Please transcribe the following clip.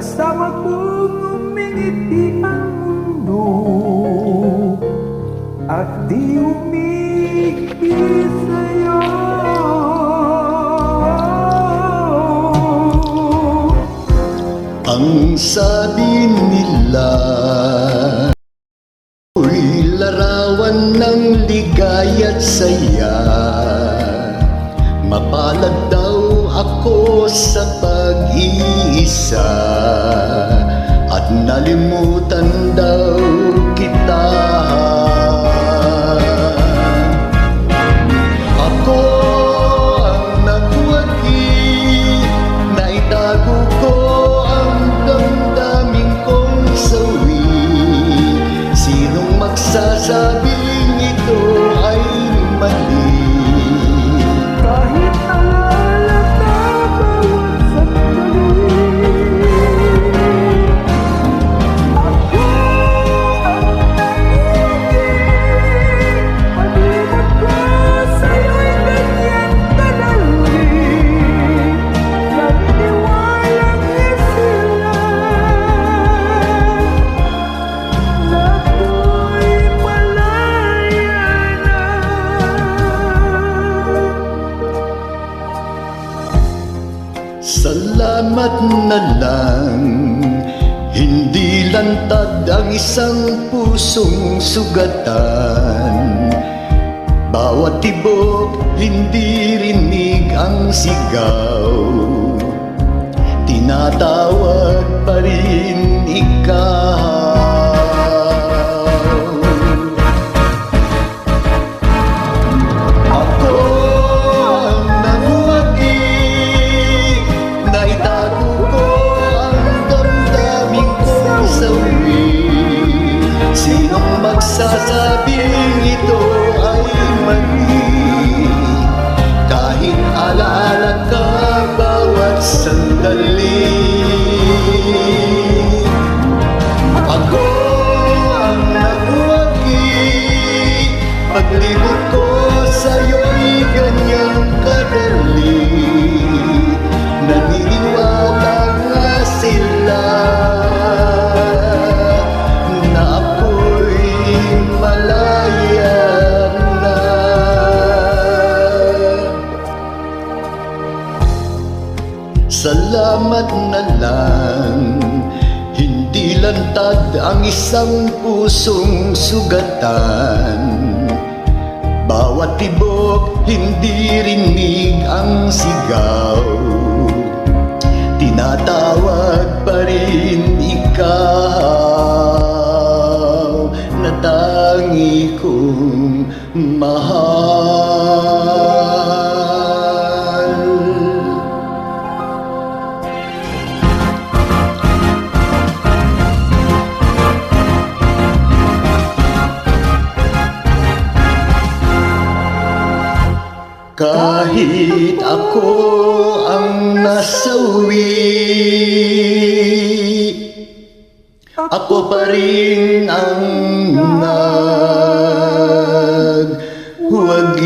gusto Kasama kong umingiti ang mundo At di umigil sa'yo. Ang sabi nila Uy, larawan ng ligaya't saya. Mapalad daw ako sa pag-iisa At nalimutan daw kita Salamat na lang. Hindi lantad ang isang pusong sugatan. Bawat tibok, hindi rinig ang sigaw. Tinatawag pa rin ikaw Salamat na lang. Hindi lantad ang isang pusong sugatan. Bawat tibok hindi rinig ang sigaw. Tinatawag pa rin ikaw Kahit ako ang nasawi Ako pa rin ang nagwagi